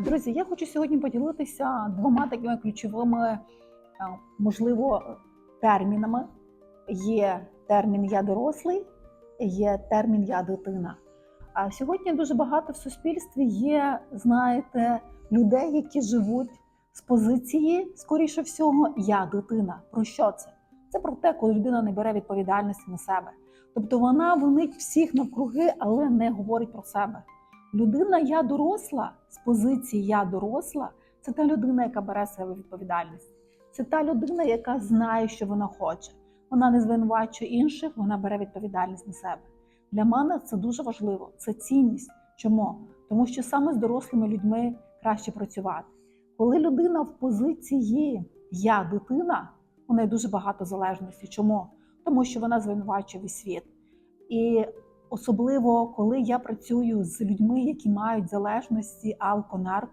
Друзі, я хочу сьогодні поділитися двома такими ключовими, е, можливо, термінами. Є термін я дорослий, є термін я дитина. А сьогодні дуже багато в суспільстві є, знаєте, людей, які живуть з позиції, скоріше всього, я дитина. Про що це? Це про те, коли людина не бере відповідальності на себе. Тобто вона винить всіх навкруги, але не говорить про себе. Людина я доросла з позиції я доросла це та людина, яка бере себе відповідальність. Це та людина, яка знає, що вона хоче. Вона не звинувачує інших, вона бере відповідальність на себе. Для мене це дуже важливо. Це цінність. Чому? Тому що саме з дорослими людьми краще працювати. Коли людина в позиції я дитина, у неї дуже багато залежності. Чому? Тому що вона звинувачує світ. І особливо коли я працюю з людьми, які мають залежності алко-нарко,